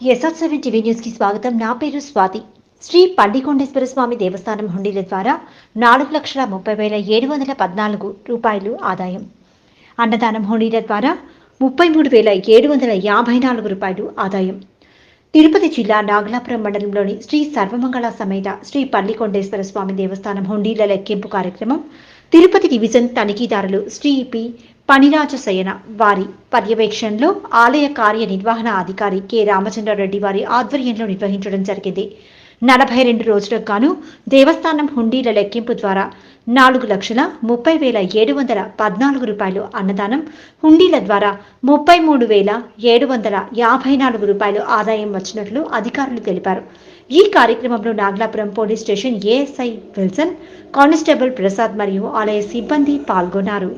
SR seven TV న్యూస్కి స్వాగతం. నా పేరు స్వాతి. శ్రీ పల్లికొండేశ్వర స్వామి దేవస్థానం హుండీల ద్వారా నాలుగు లక్షల ముప్పై వేల ఏడు వందల పద్నాలుగు రూపాయలు ఆదాయం. అన్నదానం హుండీల ద్వారా ముప్పై మూడు వేల ఏడు వందల యాభై నాలుగు రూపాయలు ఆదాయం. తిరుపతి జిల్లా నాగలాపురం మండలంలోని శ్రీ సర్వమంగళ సమేత శ్రీ పల్లికొండేశ్వర స్వామి దేవస్థానం హుండీల లెక్కింపు కార్యక్రమం తిరుపతి డివిజన్ తనిఖీదారులు శ్రీ పి పనిరాజశయన వారి పర్యవేక్షణలో ఆలయ కార్యనిర్వహణ అధికారి కె. రామచంద్రారెడ్డి వారి ఆధ్వర్యంలో నిర్వహించడం జరిగింది. నలభై రెండు రోజులకు గాను దేవస్థానం హుండీల లెక్కింపు ద్వారా నాలుగు లక్షల ముప్పై వేల ఏడు వందల పద్నాలుగు రూపాయలు అన్నదానం హుండీల ద్వారా ముప్పై మూడు వేల ఏడు వందల యాభై నాలుగు రూపాయలు ఆదాయం వచ్చినట్లు అధికారులు తెలిపారు. ఈ కార్యక్రమంలో Nagalapuram police station ASI Wilson constable Prasad మరియు ఆలయ సిబ్బంది పాల్గొన్నారు.